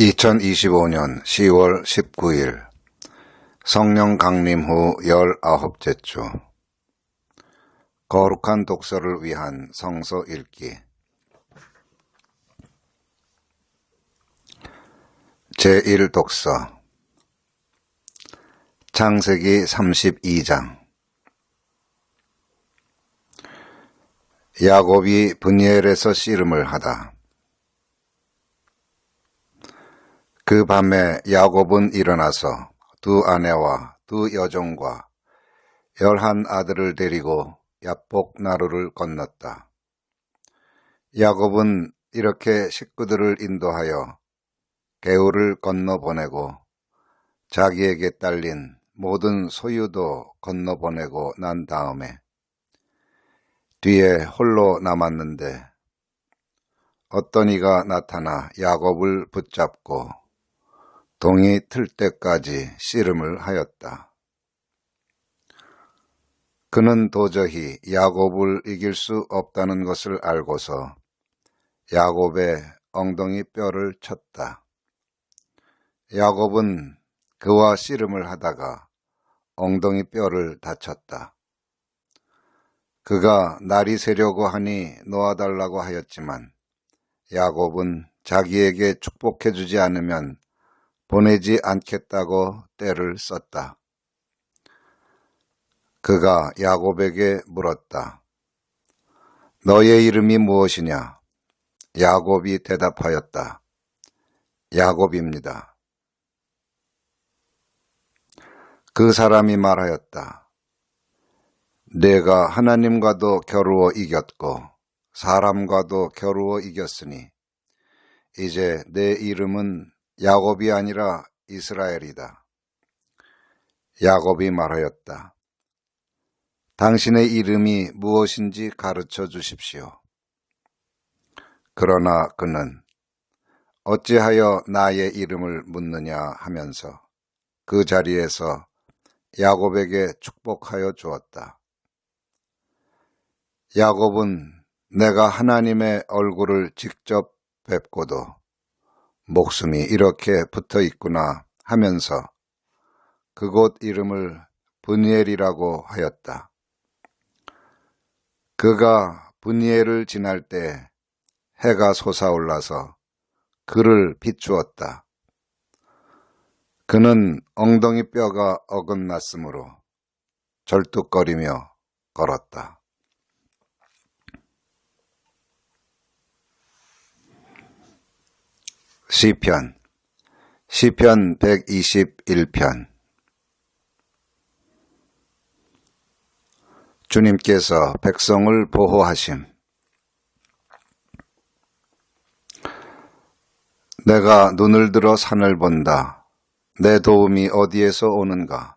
2025년 10월 19일 성령 강림 후 19째 주 거룩한 독서를 위한 성서 읽기. 제1독서. 창세기 32장. 야곱이 분이엘에서 씨름을 하다 그 밤에 야곱은 일어나서 두 아내와 두 여종과 열한 아들을 데리고 야복 나루를 건넜다. 야곱은 이렇게 식구들을 인도하여 개울을 건너 보내고 자기에게 딸린 모든 소유도 건너 보내고 난 다음에 뒤에 홀로 남았는데 어떤 이가 나타나 야곱을 붙잡고 동이 틀 때까지 씨름을 하였다. 그는 도저히 야곱을 이길 수 없다는 것을 알고서 야곱의 엉덩이 뼈를 쳤다. 야곱은 그와 씨름을 하다가 엉덩이 뼈를 다쳤다. 그가 날이 새려고 하니 놓아달라고 하였지만 야곱은 자기에게 축복해주지 않으면 보내지 않겠다고 때를 썼다. 그가 야곱에게 물었다. 너의 이름이 무엇이냐? 야곱이 대답하였다. 야곱입니다. 그 사람이 말하였다. 내가 하나님과도 겨루어 이겼고 사람과도 겨루어 이겼으니 이제 내 이름은 야곱이 아니라 이스라엘이다. 야곱이 말하였다. 당신의 이름이 무엇인지 가르쳐 주십시오. 그러나 그는 어찌하여 나의 이름을 묻느냐 하면서 그 자리에서 야곱에게 축복하여 주었다. 야곱은 내가 하나님의 얼굴을 직접 뵙고도 목숨이 이렇게 붙어 있구나 하면서 그곳 이름을 분이엘이라고 하였다. 그가 분이엘을 지날 때 해가 솟아올라서 그를 비추었다. 그는 엉덩이 뼈가 어긋났으므로 절뚝거리며 걸었다. 시편 시편 121편 주님께서 백성을 보호하심 내가 눈을 들어 산을 본다. 내 도움이 어디에서 오는가?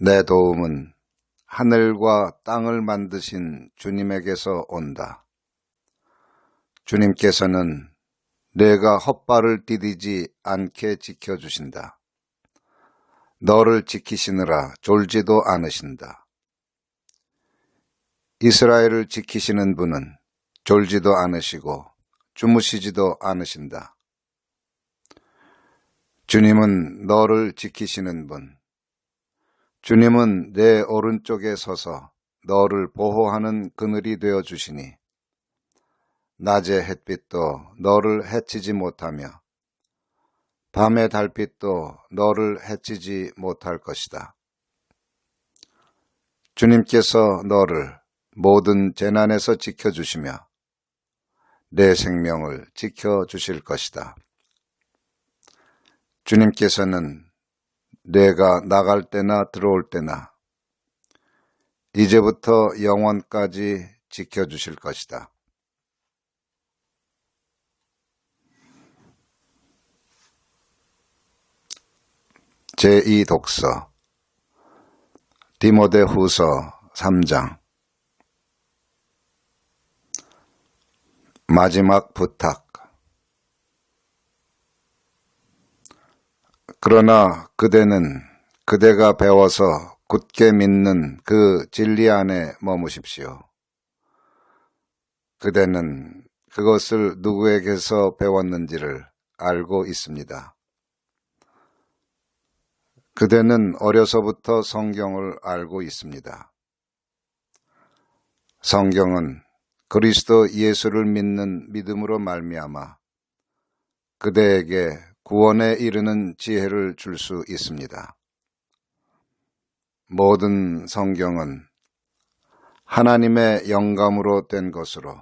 내 도움은 하늘과 땅을 만드신 주님에게서 온다. 주님께서는 내가 헛발을 디디지 않게 지켜주신다. 너를 지키시느라 졸지도 않으신다. 이스라엘을 지키시는 분은 졸지도 않으시고 주무시지도 않으신다. 주님은 너를 지키시는 분. 주님은 내 오른쪽에 서서 너를 보호하는 그늘이 되어 주시니 낮의 햇빛도 너를 해치지 못하며 밤의 달빛도 너를 해치지 못할 것이다. 주님께서 너를 모든 재난에서 지켜주시며 내 생명을 지켜주실 것이다. 주님께서는 내가 나갈 때나 들어올 때나 이제부터 영원까지 지켜주실 것이다. 제2독서 디모데 후서 3장 마지막 부탁 그러나 그대는 그대가 배워서 굳게 믿는 그 진리 안에 머무십시오. 그대는 그것을 누구에게서 배웠는지를 알고 있습니다. 그대는 어려서부터 성경을 알고 있습니다. 성경은 그리스도 예수를 믿는 믿음으로 말미암아 그대에게 구원에 이르는 지혜를 줄 수 있습니다. 모든 성경은 하나님의 영감으로 된 것으로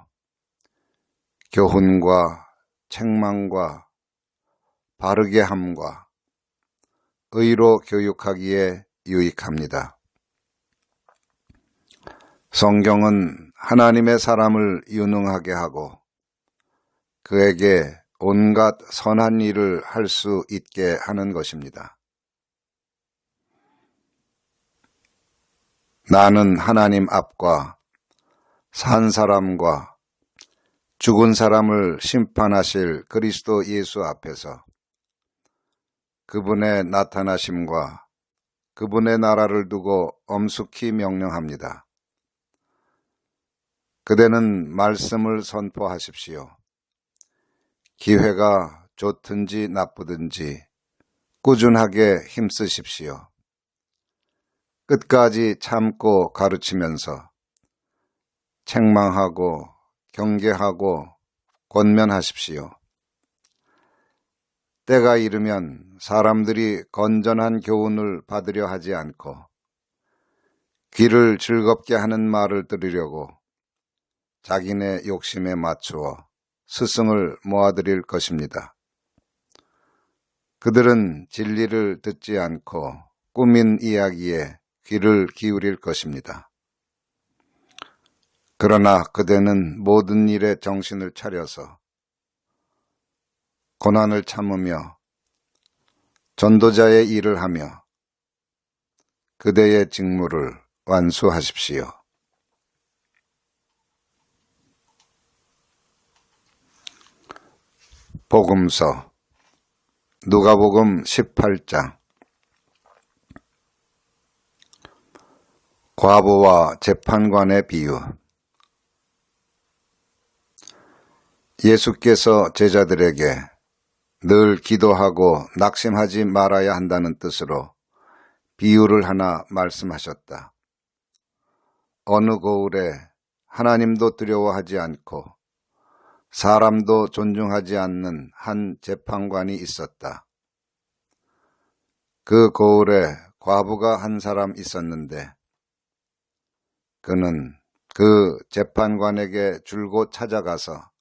교훈과 책망과 바르게 함과 의로 교육하기에 유익합니다. 성경은 하나님의 사람을 유능하게 하고 그에게 온갖 선한 일을 할 수 있게 하는 것입니다. 나는 하나님 앞과 산 사람과 죽은 사람을 심판하실 그리스도 예수 앞에서 그분의 나타나심과 그분의 나라를 두고 엄숙히 명령합니다. 그대는 말씀을 선포하십시오. 기회가 좋든지 나쁘든지 꾸준하게 힘쓰십시오. 끝까지 참고 가르치면서 책망하고 경계하고 권면하십시오. 때가 이르면 사람들이 건전한 교훈을 받으려 하지 않고 귀를 즐겁게 하는 말을 들으려고 자기네 욕심에 맞추어 스승을 모아드릴 것입니다. 그들은 진리를 듣지 않고 꾸민 이야기에 귀를 기울일 것입니다. 그러나 그대는 모든 일에 정신을 차려서 고난을 참으며 전도자의 일을 하며 그대의 직무를 완수하십시오. 복음서 누가복음 18장 과부와 재판관의 비유 예수께서 제자들에게 늘 기도하고 낙심하지 말아야 한다는 뜻으로 비유를 하나 말씀하셨다. 어느 고을에 하나님도 두려워하지 않고 사람도 존중하지 않는 한 재판관이 있었다. 그 고을에 과부가 한 사람 있었는데 그는 그 재판관에게 줄곧 찾아가서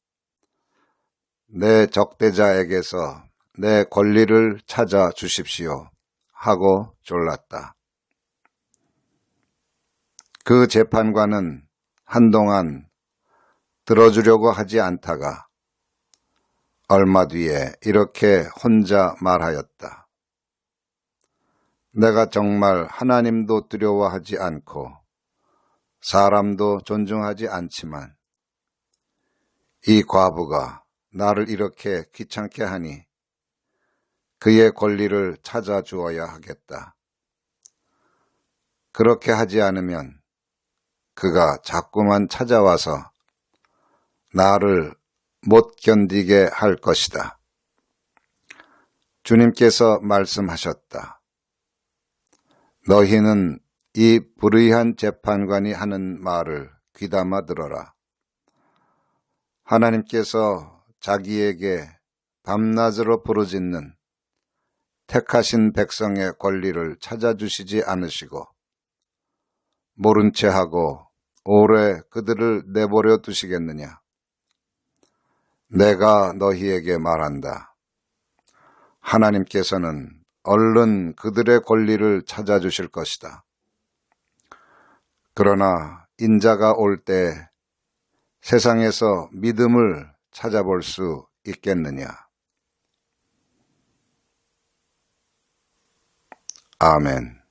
내 적대자에게서 내 권리를 찾아 주십시오 하고 졸랐다. 그 재판관은 한동안 들어주려고 하지 않다가 얼마 뒤에 이렇게 혼자 말하였다. 내가 정말 하나님도 두려워하지 않고 사람도 존중하지 않지만 이 과부가 나를 이렇게 귀찮게 하니 그의 권리를 찾아 주어야 하겠다. 그렇게 하지 않으면 그가 자꾸만 찾아와서 나를 못 견디게 할 것이다. 주님께서 말씀하셨다. 너희는 이 불의한 재판관이 하는 말을 귀담아 들어라. 하나님께서 자기에게 밤낮으로 부르짖는 택하신 백성의 권리를 찾아주시지 않으시고 모른 채 하고 오래 그들을 내버려 두시겠느냐? 내가 너희에게 말한다. 하나님께서는 얼른 그들의 권리를 찾아주실 것이다. 그러나 인자가 올 때 세상에서 믿음을 찾아볼 수 있겠느냐? 아멘.